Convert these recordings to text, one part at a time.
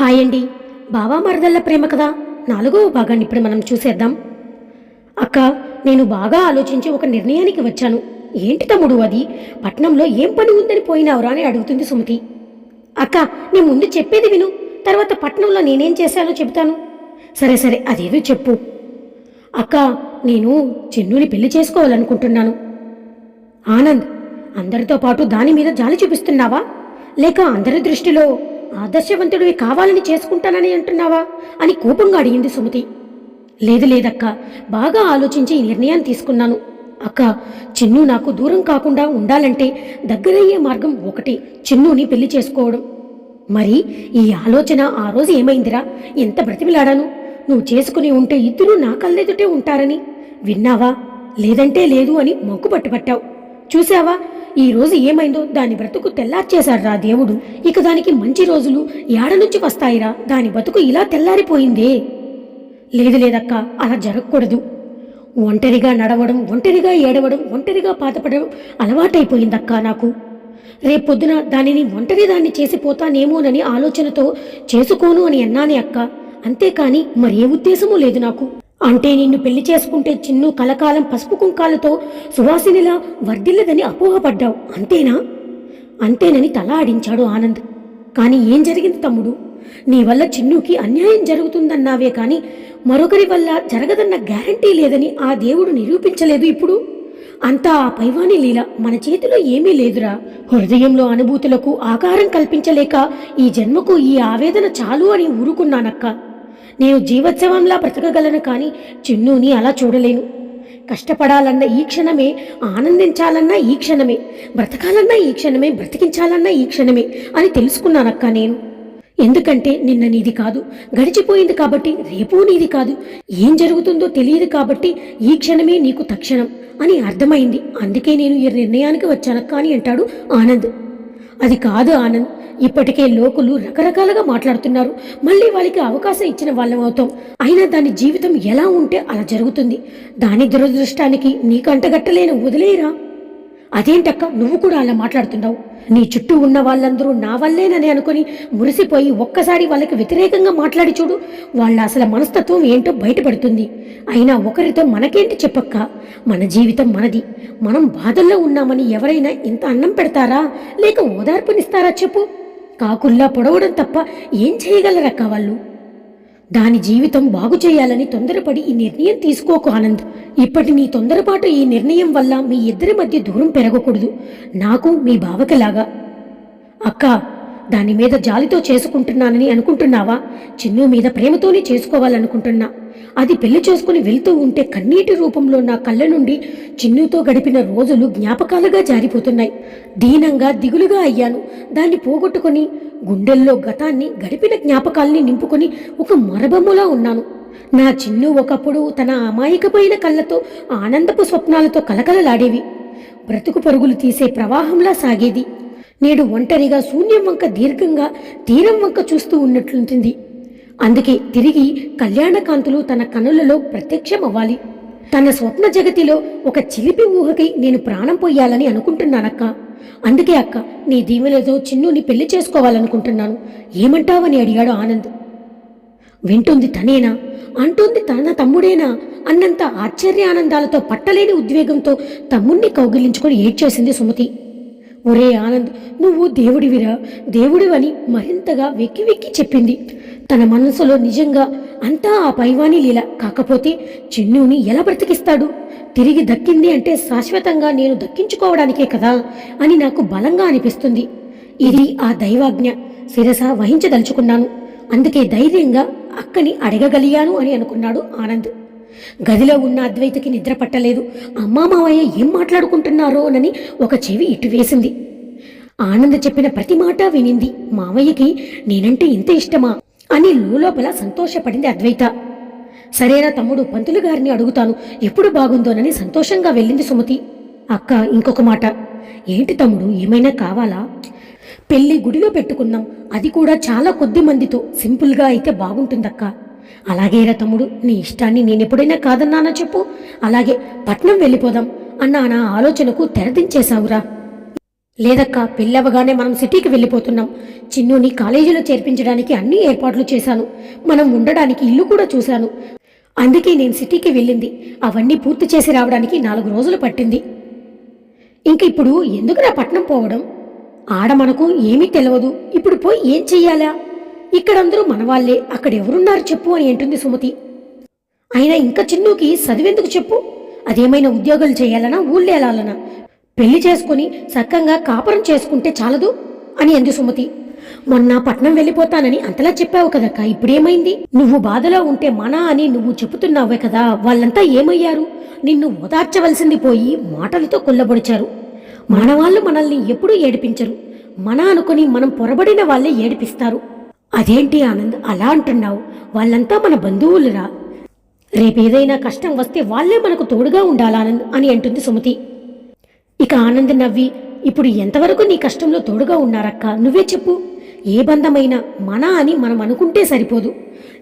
Hi అండి బావా మరదళ్ళ ప్రేమ కదా? నాలుగవ భాగాన్ని ఇప్పుడు మనం చూసేద్దాం. అక్క నేను బాగా ఆలోచించి ఒక నిర్ణయానికి వచ్చాను. ఏంటి తమ్ముడు అది? పట్నంలో ఏం పని ఉందని పోయినావురా అని అడుగుతుంది సుమతి. అక్క నీ ముందు చెప్పేది విను. తర్వాత పట్నంలో నేనేం చేశానో చెబుతాను. సరే సరే అదేదో చెప్పు. అక్క నేను చెన్నుని పెళ్ళి చేసుకోవాలనుకుంటున్నాను. ఆనంద్ అందరితో పాటు దాని మీద జాలి చూపిస్తున్నావా? లేక అందరి దృష్టిలో ఆదర్శవంతుడివి కావాలని చేసుకుంటానని అంటున్నావా? అని కోపంగా అడిగింది సుమతి. లేదు లేదక్క. బాగా ఆలోచించి ఈ నిర్ణయాన్ని తీసుకున్నాను. అక్క చిన్ను నాకు దూరం కాకుండా ఉండాలంటే దగ్గరయ్యే మార్గం ఒకటి చిన్నుని పెళ్ళి చేసుకోవడం. మరి ఈ ఆలోచన ఆ రోజు ఏమైందిరా? ఎంత బ్రతిమిలాడాను? నువ్వు చేసుకుని ఉంటే ఇద్దరూ నా కళ్ళెదుటే ఉంటారని. విన్నావా? లేదంటే లేదు అని మొక్కు పట్టుపట్టావు. చూసావా ఈ రోజు ఏమైందో దాని బ్రతుకు తెల్లార్చేశాడ్రా దేవుడు. ఇక దానికి మంచి రోజులు ఏడ నుంచి వస్తాయిరా? దాని బతుకు ఇలా తెల్లారిపోయిందే. లేదు లేదక్క అలా జరగకూడదు. ఒంటరిగా నడవడం ఒంటరిగా ఏడవడం ఒంటరిగా పాతపడడం అలవాటైపోయిందక్క నాకు. రేపొద్దున దానిని ఒంటరి దాన్ని చేసిపోతానేమోనని ఆలోచనతో చేసుకోను అని అన్నానే అక్క. అంతేకాని మరే ఉద్దేశమూ లేదు నాకు. అంటే నిన్ను పెళ్ళి చేసుకుంటే చిన్ను కలకాలం పసుపు కుంకాలతో సువాసినిలా వర్ధిల్లదని అపోహపడ్డావు అంతేనా? అంతేనని తల ఆడించాడు ఆనంద్. కానీ ఏం జరిగింది తమ్ముడు? నీ వల్ల చిన్నుకి అన్యాయం జరుగుతుందన్నావే కానీ మరొకరి వల్ల జరగదన్న గ్యారంటీ లేదని ఆ దేవుడు నిరూపించలేదు ఇప్పుడు? అంతా ఆ పైవాని లీల మన చేతిలో ఏమీ లేదురా. హృదయంలో అనుభూతులకు ఆకారం కల్పించలేక ఈ జన్మకు ఈ ఆవేదన చాలు అని ఊరుకున్నానక్క. నేను జీవోత్సవంలా బ్రతకగలను కానీ చిన్నుని అలా చూడలేను. కష్టపడాలన్న ఈ క్షణమే ఆనందించాలన్న ఈ క్షణమే బ్రతకాలన్న ఈ క్షణమే బ్రతికించాలన్న ఈ క్షణమే అని తెలుసుకున్నానక్క నేను. ఎందుకంటే నిన్న నీది కాదు గడిచిపోయింది కాబట్టి రేపు నీది కాదు ఏం జరుగుతుందో తెలియదు కాబట్టి ఈ క్షణమే నీకు తక్షణం అని అర్థమైంది. అందుకే నేను ఈ నిర్ణయానికి వచ్చానక్క అని అంటాడు ఆనంద్. అది కాదు ఆనంద్ ఇప్పటికే లోకులు రకరకాలుగా మాట్లాడుతున్నారు. మళ్ళీ వాళ్ళకి అవకాశం ఇచ్చిన వాళ్ళం అవుతాం. అయినా దాని జీవితం ఎలా ఉంటే అలా జరుగుతుంది. దాని దురదృష్టానికి నీకు అంటగట్టలేని వదిలేరా? అదేంటక్క నువ్వు కూడా అలా మాట్లాడుతున్నావు. నీ చుట్టూ ఉన్న వాళ్ళందరూ నా వల్లేనని అనుకుని మురిసిపోయి ఒక్కసారి వాళ్ళకి వ్యతిరేకంగా మాట్లాడి చూడు. వాళ్ళ అసలు మనస్తత్వం ఏంటో బయటపడుతుంది. అయినా ఒకరితో మనకేంటి చెప్పక్క? మన జీవితం మనది. మనం బాధల్లో ఉన్నామని ఎవరైనా ఇంత అన్నం పెడతారా? లేక ఓదార్పునిస్తారా చెప్పు. కాకుల్లా పొడవడం తప్ప ఏం చేయగలరక్క వాళ్ళు? దాని జీవితం బాగు చేయాలని తొందరపడి ఈ నిర్ణయం తీసుకోకు ఆనంద్. ఇప్పటి నీ తొందరపాటు ఈ నిర్ణయం వల్ల మీ ఇద్దరి మధ్య దూరం పెరగకూడదు. నాకు మీ బావకిలాగా. అక్క దాని మీద జాలితో చేసుకుంటున్నానని అనుకుంటున్నావా? చిన్ను మీద ప్రేమతోనే చేసుకోవాలనుకుంటున్నా. అది పెళ్ళి చేసుకుని వెళ్తూ ఉంటే కన్నీటి రూపంలో నా కళ్ళ నుండి చిన్నుతో గడిపిన రోజులు జ్ఞాపకాలుగా జారిపోతున్నాయి. దీనంగా దిగులుగా అయ్యాను. దాన్ని పోగొట్టుకొని గుండెల్లో గతాన్ని గడిపిన జ్ఞాపకాల్ని నింపుకొని ఒక మరబొమ్మలా ఉన్నాను. నా చిన్ను ఒకప్పుడు తన అమాయకమైన కళ్ళతో ఆనందపు స్వప్నాలతో కలకలలాడేవి. బ్రతుకు పరుగులు తీసే ప్రవాహంలా సాగేది. నేడు ఒంటరిగా శూన్యం వంక దీర్ఘంగా తీరం వంక చూస్తూ ఉన్నట్లుంటుంది. అందుకే తిరిగి కళ్యాణకాంతులు తన కనులలో ప్రత్యక్షమవ్వాలి. తన స్వప్న జగతిలో ఒక చిలిపి ఊహకై నేను ప్రాణం పోయాలని అనుకుంటున్నానక్క. అందుకే అక్క నీ దీవెనతో చిన్నుని పెళ్ళి చేసుకోవాలనుకుంటున్నాను. ఏమంటావని అడిగాడు ఆనంద్. వింటుంది తనేనా? అంటుంది తన తమ్ముడేనా? అన్నంత ఆశ్చర్య ఆనందాలతో పట్టలేని ఉద్వేగంతో తమ్ముణ్ణి కౌగిలించుకొని ఏడ్చేసింది సుమతి. ఒరే ఆనంద్ నువ్వు దేవుడివిరా? దేవుడివని మరింతగా వెక్కి వెక్కి చెప్పింది. తన మనసులో నిజంగా అంతా ఆ పైవాని లీల. కాకపోతే చిన్నుని ఎలా బ్రతికిస్తాడు? తిరిగి దక్కింది అంటే శాశ్వతంగా నేను దక్కించుకోవడానికే కదా అని నాకు బలంగా అనిపిస్తుంది. ఇది ఆ దైవాజ్ఞ. శిరస వహించదలుచుకున్నాను. అందుకే ధైర్యంగా అక్కని అడగగలిగాను అని అనుకున్నాడు ఆనంద్. గదిలో ఉన్న అద్వైతకి నిద్ర పట్టలేదు. అమ్మా మావయ్య ఏం మాట్లాడుకుంటున్నారోనని ఒక చెవి ఇటు వేసింది. ఆనంద్ చెప్పిన ప్రతి మాట వినింది. మావయ్యకి నేనంటే ఇంత ఇష్టమా? అని లోపల సంతోషపడింది అద్వైత. సరేనా తమ్ముడు పంతులు గారిని అడుగుతాను. ఎప్పుడు బాగుందోనని సంతోషంగా వెళ్ళింది సుమతి. అక్క ఇంకొక మాట. ఏంటి తమ్ముడు ఏమైనా కావాలా? పెళ్ళి గుడిలో పెట్టుకుందాం అది కూడా చాలా కొద్ది మందితో. సింపుల్గా అయితే బాగుంటుందక్క. అలాగేరా తమ్ముడు నీ ఇష్టాన్ని నేనెప్పుడైనా కాదన్నానా చెప్పు. అలాగే పట్నం వెళ్ళిపోదాం. అన్న నా ఆలోచనకు తెరదించేశావురా. లేదక్క పెళ్ళవగానే మనం సిటీకి వెళ్ళిపోతున్నాం. చిన్నుని కాలేజీలో చేర్పించడానికి అన్ని ఏర్పాట్లు చేశాను. మనం ఉండడానికి ఇల్లు కూడా చూశాను. అందుకే నేను సిటీకి వెళ్ళింది. అవన్నీ పూర్తి చేసి రావడానికి నాలుగు రోజులు పట్టింది. ఇంక ఇప్పుడు ఎందుకు నా పట్నం పోవడం? ఆడ మనకు ఏమీ తెలియదు ఇప్పుడు పోయి ఏం చెయ్యాలా? ఇక్కడందరూ మనవాళ్ళే. అక్కడ ఎవరున్నారు చెప్పు అని అంటుంది సుమతి. అయినా ఇంకా చిన్నుకి చదివేందుకు చెప్పు? అదేమైనా ఉద్యోగాలు చేయాలనా? ఊళ్ళేలాలనా పెళ్ళి చేసుకుని సక్కంగా కాపురం చేసుకుంటే చాలదు? అని అంది సుమతి. మొన్న పట్నం వెళ్ళిపోతానని అంతలా చెప్పావు కదక్క ఇప్పుడేమైంది? నువ్వు బాధలో ఉంటే మనా అని నువ్వు చెబుతున్నావే కదా వాళ్ళంతా ఏమయ్యారు? నిన్ను ఓదార్చవలసింది పోయి మాటలతో కొల్లబొడిచారు. మనవాళ్ళు మనల్ని ఎప్పుడూ ఏడిపించరు. మన అనుకుని మనం పొరబడిన వాళ్ళే ఏడిపిస్తారు. అదేంటి ఆనంద్ అలా అంటున్నావు? వాళ్ళంతా మన బంధువులురా. రేపేదైనా కష్టం వస్తే వాళ్ళే మనకు తోడుగా ఉండాలానంద్ అని అంటుంది సుమతి. ఇక ఆనంద్ నవ్వి ఇప్పుడు ఎంతవరకు నీ కష్టంలో తోడుగా ఉన్నారక్క? నువ్వే చెప్పు. ఏ బంధమైనా మన అని మనం అనుకుంటే సరిపోదు.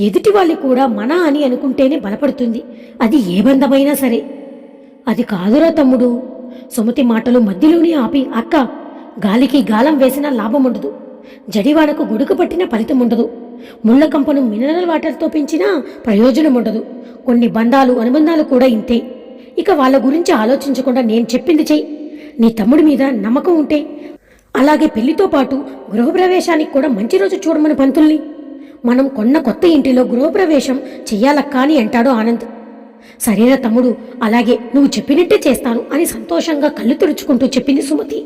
ఎదుటి వాళ్ళు కూడా మన అని అనుకుంటేనే బలపడుతుంది. అది ఏ బంధమైనా సరే. అది కాదురా తమ్ముడు. సుమతి మాటలు మధ్యలోనే ఆపి అక్క గాలికి గాలం వేసినా లాభం ఉండదు. జడివాడకు గొడుగు పట్టిన ఫలితం ఉండదు. ముళ్ళ కంపను మినరల్ వాటర్తో పెంచినా ప్రయోజనం ఉండదు. కొన్ని బంధాలు అనుబంధాలు కూడా ఇంతే. ఇక వాళ్ళ గురించి ఆలోచించకుండా నేను చెప్పింది చెయ్యి. నీ తమ్ముడి మీద నమ్మకం ఉంటే అలాగే పెళ్ళితో పాటు గృహప్రవేశానికి కూడా మంచి రోజు చూడమని పంతుల్ని. మనం కొన్న కొత్త ఇంటిలో గృహప్రవేశం చెయ్యాలక్కా అని అంటాడు ఆనంద్. సరేనా తమ్ముడు అలాగే నువ్వు చెప్పినట్టే చేస్తాను అని సంతోషంగా కళ్ళు తుడుచుకుంటూ చెప్పింది సుమతి.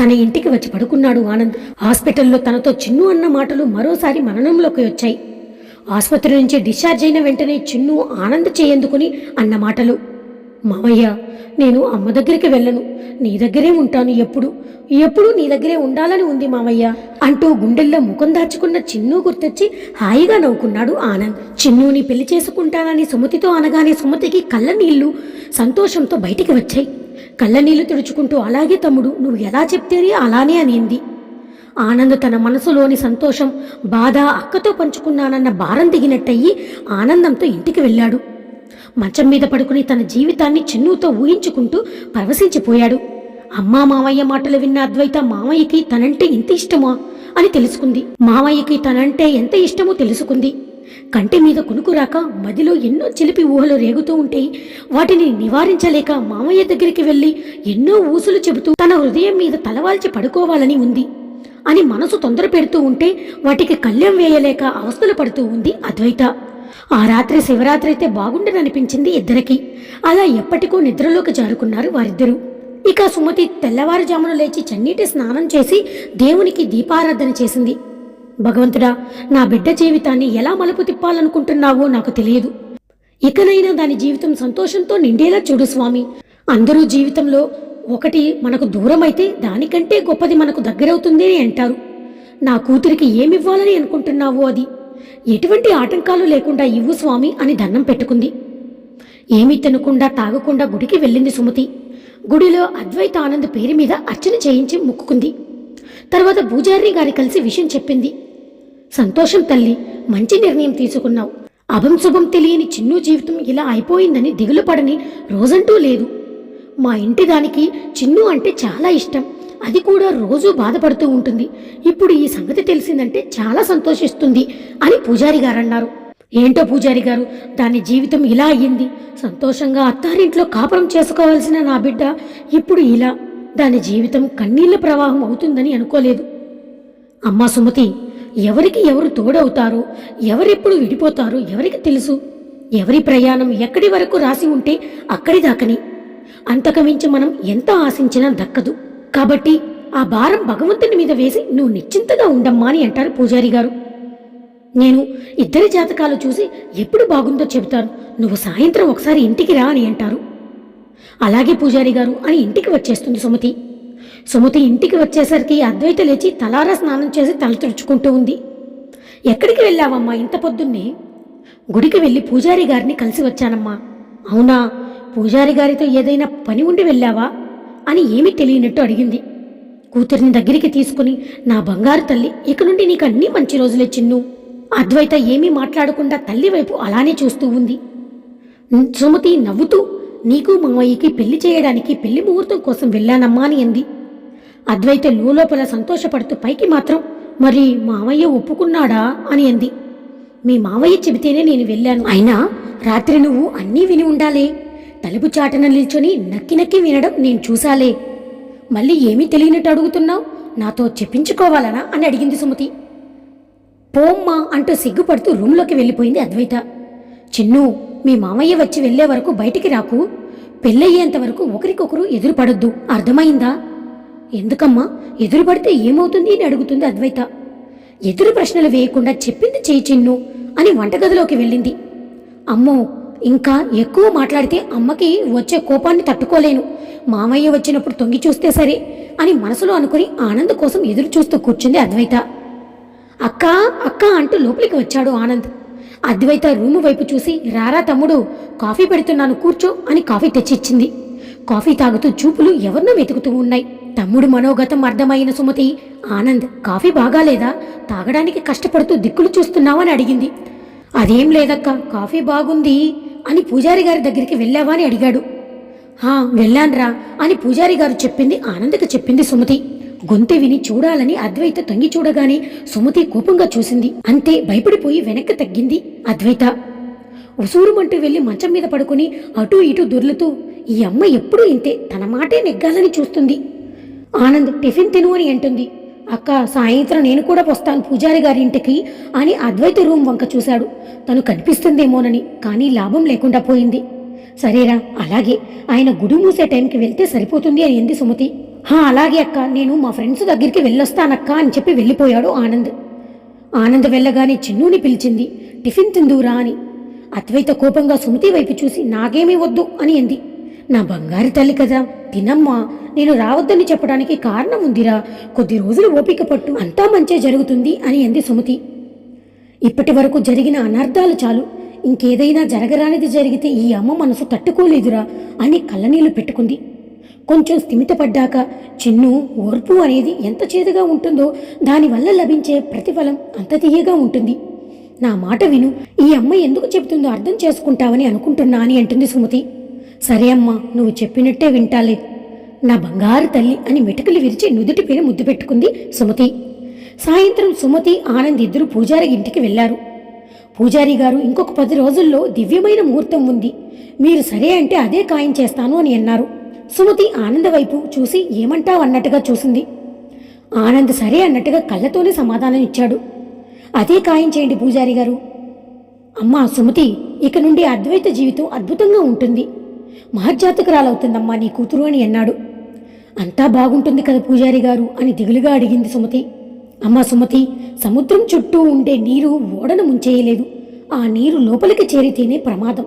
తన ఇంటికి వచ్చి పడుకున్నాడు ఆనంద్. హాస్పిటల్లో తనతో చిన్ను అన్న మాటలు మరోసారి మననంలోకి వచ్చాయి. ఆసుపత్రి నుంచి డిశ్చార్జ్ అయిన వెంటనే చిన్ను ఆనంద్ చేయందుకుని అన్న మాటలు మామయ్య నేను అమ్మ దగ్గరికి వెళ్ళను. నీ దగ్గరే ఉంటాను ఎప్పుడు? ఎప్పుడు నీ దగ్గరే ఉండాలని ఉంది మామయ్య అంటూ గుండెల్లో ముఖం దాచుకున్న చిన్ను గుర్తొచ్చి హాయిగా నవ్వుకున్నాడు ఆనంద్. చిన్నుని పెళ్ళి చేసుకుంటానని సుమతితో అనగానే సుమతికి కళ్ళ నీళ్ళు సంతోషంతో బయటికి వచ్చాయి. కళ్ళ నీళ్ళు తుడుచుకుంటూ అలాగే తమ్ముడు నువ్వు ఎలా చెప్తేనే అలానే అనింది. ఆనంద్ తన మనసులోని సంతోషం బాధ అక్కతో పంచుకున్నానన్న భారం దిగినట్టయి ఆనందంతో ఇంటికి వెళ్ళాడు. మంచం మీద పడుకుని తన జీవితాన్ని చిన్నుతో ఊహించుకుంటూ పరవశించిపోయాడు. అమ్మా మామయ్య మాటలు విన్న అద్వైత మామయ్యకి తనంటే ఇంత ఇష్టమా అని తెలుసుకుంది. మామయ్యకి తనంటే ఎంత ఇష్టమో తెలుసుకుంది. కంటి మీద కొనుకురాక మదిలో ఎన్నో చిలిపి ఊహలు రేగుతూ ఉంటే వాటిని నివారించలేక మామయ్య దగ్గరికి వెళ్ళి ఎన్నో ఊసులు చెబుతూ తన హృదయం మీద తలవాల్చి పడుకోవాలని ఉంది అని మనసు తొందర పెడుతూ ఉంటే వాటికి కళ్ళెం వేయలేక అవస్థలు పడుతూ ఉంది అద్వైత. ఆ రాత్రి శివరాత్రి అయితే బాగుండననిపించింది ఇద్దరికి. అలా ఎప్పటికో నిద్రలోకి జారుకున్నారు వారిద్దరూ. ఇక సుమతి తెల్లవారుజామున లేచి చన్నీటి స్నానం చేసి దేవునికి దీపారాధన చేసింది. భగవంతుడా నా బిడ్డ జీవితాన్ని ఎలా మలుపు తిప్పాలనుకుంటున్నావో నాకు తెలియదు. ఇకనైనా దాని జీవితం సంతోషంతో నిండేలా చూడు స్వామి. అందరూ జీవితంలో ఒకటి మనకు దూరమైతే దానికంటే గొప్పది మనకు దగ్గరవుతుంది అని అంటారు. నా కూతురికి ఏమివ్వాలని అనుకుంటున్నావో అది? ఎటువంటి ఆటంకాలు లేకుండా ఇవ్వు స్వామి అని దండం పెట్టుకుంది. ఏమీ తినకుండా తాగకుండా గుడికి వెళ్ళింది సుమతి. గుడిలో అద్వైత ఆనంద్ పేరు మీద అర్చన చేయించి ముక్కుకుంది. తర్వాత పూజారి గారి కలిసి విషయం చెప్పింది. సంతోషం తల్లి మంచి నిర్ణయం తీసుకున్నావు. అభం శుభం తెలియని చిన్ను జీవితం ఇలా అయిపోయిందని దిగులు పడని రోజంటూ లేదు. మా ఇంటి దానికి చిన్ను అంటే చాలా ఇష్టం. అది కూడా రోజు బాధపడుతూ ఉంటుంది. ఇప్పుడు ఈ సంగతి తెలిసిందంటే చాలా సంతోషిస్తుంది అని పూజారి గారు అన్నారు ఏంటో పూజారి గారు దాని జీవితం ఇలా అయ్యింది. సంతోషంగా అత్తారింట్లో కాపురం చేసుకోవాల్సిన నా బిడ్డ ఇప్పుడు ఇలా. దాని జీవితం కన్నీళ్ళ ప్రవాహం అవుతుందని అనుకోలేదు. అమ్మా సుమతి ఎవరికి ఎవరు తోడవుతారో ఎవరెప్పుడు విడిపోతారు ఎవరికి తెలుసు? ఎవరి ప్రయాణం ఎక్కడి వరకు రాసి ఉంటే అక్కడి దాకని. అంతకమించి మనం ఎంత ఆశించినా దక్కదు. కాబట్టి ఆ భారం భగవంతుని మీద వేసి నువ్వు నిశ్చింతగా ఉండమ్మా అని అంటారు పూజారి గారు. నేను ఇద్దరి జాతకాలు చూసి ఎప్పుడు బాగుందో చెబుతాను. నువ్వు సాయంత్రం ఒకసారి ఇంటికి రా అని అంటారు. అలాగే పూజారి గారు అని ఇంటికి వచ్చేస్తుంది సుమతి. సుమతి ఇంటికి వచ్చేసరికి అద్వైత లేచి తలారా స్నానం చేసి తల తుడుచుకుంటూ ఉంది. ఎక్కడికి వెళ్ళావమ్మా ఇంత పొద్దున్నే? గుడికి వెళ్ళి పూజారి గారిని కలిసి వచ్చానమ్మా. అవునా? పూజారి గారితో ఏదైనా పని ఉండి వెళ్ళావా? అని ఏమీ తెలియనట్టు అడిగింది. కూతురిని దగ్గరికి తీసుకుని నా బంగారు తల్లి ఇక నుండి నీకు అన్నీ మంచి రోజులే చిన్ను. అద్వైత ఏమీ మాట్లాడకుండా తల్లి వైపు అలానే చూస్తూ ఉంది. సుమతి నవ్వుతూ నీకు మామయ్యకి పెళ్ళి చేయడానికి పెళ్ళి ముహూర్తం కోసం వెళ్ళానమ్మా అని అంది. అద్వైత లోపల సంతోషపడుతూ పైకి మాత్రం మరి మామయ్య ఒప్పుకున్నాడా అని అంది. మీ మామయ్య చెబితేనే నేను వెళ్ళాను. అయినా రాత్రి నువ్వు అన్నీ విని ఉండాలే. తలుపు చాటన నిల్చొని నక్కి నక్కి వినడం నేను చూసాలే మళ్ళీ ఏమీ తెలియనట్టు అడుగుతున్నావు? నాతో చెప్పించుకోవాలనా? అని అడిగింది సుమతి. పోమ్మా అంటూ సిగ్గుపడుతూ రూంలోకి వెళ్ళిపోయింది అద్వైత. చిన్ను మీ మామయ్య వచ్చి వెళ్ళే వరకు బయటికి రాకు. పెళ్ళయ్యేంత వరకు ఒకరికొకరు ఎదురుపడొద్దు. అర్థమైందా? ఎందుకమ్మా? ఎదురుపడితే ఏమవుతుంది అని అడుగుతుంది అద్వైత. ఎదురు ప్రశ్నలు వేయకుండా చెప్పింది చేయి చిన్ను అని వంటగదిలోకి వెళ్ళింది. అమ్మో ఇంకా ఎక్కువ మాట్లాడితే అమ్మకి వచ్చే కోపాన్ని తట్టుకోలేను. మామయ్య వచ్చినప్పుడు తొంగి చూస్తే సరే అని మనసులో అనుకుని ఆనంద్ కోసం ఎదురు చూస్తూ కూర్చుంది అద్వైత. అక్క అక్క అంటూ లోపలికి వచ్చాడు ఆనంద్. అద్వైత రూము వైపు చూసి రారా తమ్ముడు కాఫీ పెడుతున్నాను కూర్చో అని కాఫీ తెచ్చిచ్చింది. కాఫీ తాగుతూ చూపులు ఎవరినో వెతుకుతూ ఉన్నాయి. తమ్ముడు మనోగతం అర్థమైన సుమతి ఆనంద్ కాఫీ బాగాలేదా? తాగడానికి కష్టపడుతూ దిక్కులు చూస్తున్నావని అడిగింది. అదేం లేదక్క కాఫీ బాగుంది. అని పూజారి గారి దగ్గరికి వెళ్ళావా అని అడిగాడు. హా వెళ్ళాన్రా అని పూజారి గారు చెప్పింది ఆనందకు చెప్పింది సుమతి. గొంతు విని చూడాలని అద్వైత తొంగి చూడగానే సుమతి కోపంగా చూసింది. అంతే భయపడిపోయి వెనక్కి తగ్గింది అద్వైత. ఉసూరుమంటూ వెళ్ళి మంచం మీద పడుకుని అటూ ఇటూ దొర్లుతూ ఈ అమ్మ ఎప్పుడూ ఇంతే తన మాటే నెగ్గాలని చూస్తుంది. ఆనంద్ టిఫిన్ తిను అని అంటుంది. అక్క సాయంత్రం నేను కూడా వస్తాను పూజారి గారి ఇంటికి అని అద్వైత రూమ్ వంక చూశాడు. తను కనిపిస్తుందేమోనని కానీ లాభం లేకుండా పోయింది. సరేరా అలాగే. ఆయన గుడి మూసే టైంకి వెళ్తే సరిపోతుంది అని ఎంది సుమతి? హా అలాగే అక్క. నేను మా ఫ్రెండ్స్ దగ్గరికి వెళ్ళొస్తానక్క అని చెప్పి వెళ్ళిపోయాడు ఆనంద్. ఆనంద్ వెళ్ళగానే చిన్నుని పిలిచింది టిఫిన్ తిందురా అని. అద్వైత కోపంగా సుమతి వైపు చూసి నాకేమీ వద్దు అని అంది నా బంగారు తల్లి కదా తినమ్మా నేను రావద్దని చెప్పడానికి కారణం ఉందిరా. కొద్ది రోజులు ఓపిక పట్టు అంతా మంచే జరుగుతుంది అని అంది సుమతి. ఇప్పటి వరకు జరిగిన అనర్థాలు చాలు. ఇంకేదైనా జరగరానిది జరిగితే ఈ అమ్మ మనసు తట్టుకోలేదురా అని కళ్ళనీళ్ళు పెట్టుకుంది. కొంచెం స్థిమితపడ్డాక చిన్ను ఓర్పు అనేది ఎంత చేదుగా ఉంటుందో దానివల్ల లభించే ప్రతిఫలం అంత తీయగా ఉంటుంది. నా మాట విను ఈ అమ్మ ఎందుకు చెబుతుందో అర్థం చేసుకుంటావని అనుకుంటున్నా అని అంటుంది సుమతి. సరే అమ్మా నువ్వు చెప్పినట్టే వింటాలే. నా బంగారు తల్లి అని మెటుకులు విరిచి నుదుటి పైన ముద్దు పెట్టుకుంది సుమతి. సాయంత్రం సుమతి ఆనంద్ ఇద్దరు పూజారి ఇంటికి వెళ్ళారు పూజారి గారు ఇంకొక పది రోజుల్లో దివ్యమైన ముహూర్తం ఉంది. మీరు సరే అంటే అదే ఖాయం చేస్తాను అని అన్నారు. సుమతి ఆనంద వైపు చూసి ఏమంటావు అన్నట్టుగా చూసింది. ఆనంద్ సరే అన్నట్టుగా కళ్ళతోనే సమాధానం ఇచ్చాడు. అదే ఖాయం చేయండి పూజారి గారు. అమ్మా సుమతి ఇక నుండి అద్వైత జీవితం అద్భుతంగా ఉంటుంది. మహజ్జాతకురాలవుతుందమ్మా నీ కూతురు అని అన్నాడు. అంతా బాగుంటుంది కదా పూజారి గారు అని దిగులుగా అడిగింది సుమతి. అమ్మా సుమతి సముద్రం చుట్టూ ఉండే నీరు ఓడను ముంచేయలేదు. ఆ నీరు లోపలికి చేరితేనే ప్రమాదం.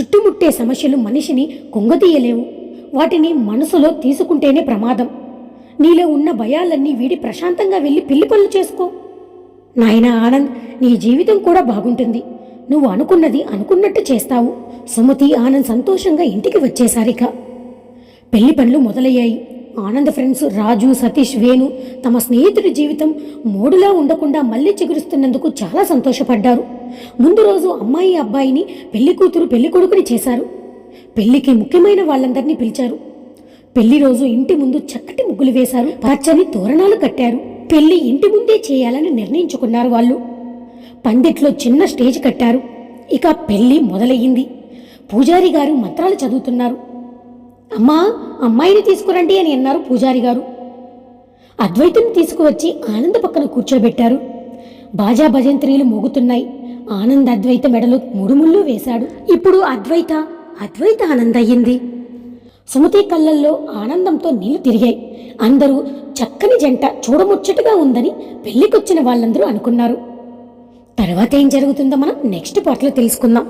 చుట్టుముట్టే సమస్యలు మనిషిని కొంగతీయలేవు. వాటిని మనసులో తీసుకుంటేనే ప్రమాదం. నీలో ఉన్న భయాలన్నీ వీడి ప్రశాంతంగా వెళ్ళి పెళ్ళి పనులు చేసుకో. నాయనా ఆనంద్ నీ జీవితం కూడా బాగుంటుంది. నువ్వు అనుకున్నది అనుకున్నట్టు చేస్తావు. సుమతి ఆనంద్ సంతోషంగా ఇంటికి వచ్చేసారిక. పెళ్ళి పనులు మొదలయ్యాయి. ఆనంద్ ఫ్రెండ్స్ రాజు సతీష్ వేణు తమ స్నేహితుడి జీవితం మూడులా ఉండకుండా మళ్ళీ చిగురుస్తున్నందుకు చాలా సంతోషపడ్డారు. ముందు రోజు అమ్మాయి అబ్బాయిని పెళ్ళి కూతురు పెళ్ళి కొడుకుని చేశారు. పెళ్ళికి ముఖ్యమైన వాళ్ళందరినీ పిలిచారు. పెళ్ళి రోజు ఇంటి ముందు చక్కటి ముగ్గులు వేశారు. పచ్చని తోరణాలు కట్టారు. పెళ్ళి ఇంటి ముందే చేయాలని నిర్ణయించుకున్నారు వాళ్ళు. పందిట్లో చిన్న స్టేజ్ కట్టారు. ఇక పెళ్ళి మొదలయ్యింది. పూజారి గారు మంత్రాలు చదువుతున్నారు. అమ్మా అమ్మాయిని తీసుకురండి అని అన్నారు పూజారి గారు. అద్వైతుని తీసుకువచ్చి ఆనంద పక్కన కూర్చోబెట్టారు. బాజా భజంత్రీలు మోగుతున్నాయి. ఆనంద్ అద్వైత మెడలో ముడుముళ్ళు వేశాడు. ఇప్పుడు అద్వైత అద్వైత ఆనందయ్యింది. సుమతి కళ్ళల్లో ఆనందంతో నీళ్ళు తిరిగాయి. అందరూ చక్కని జంట చూడముచ్చటగా ఉందని పెళ్ళికొచ్చిన వాళ్ళందరూ అనుకున్నారు. తర్వాత ఏం జరుగుతుందో మనం నెక్స్ట్ పాటలో తెలుసుకుందాం.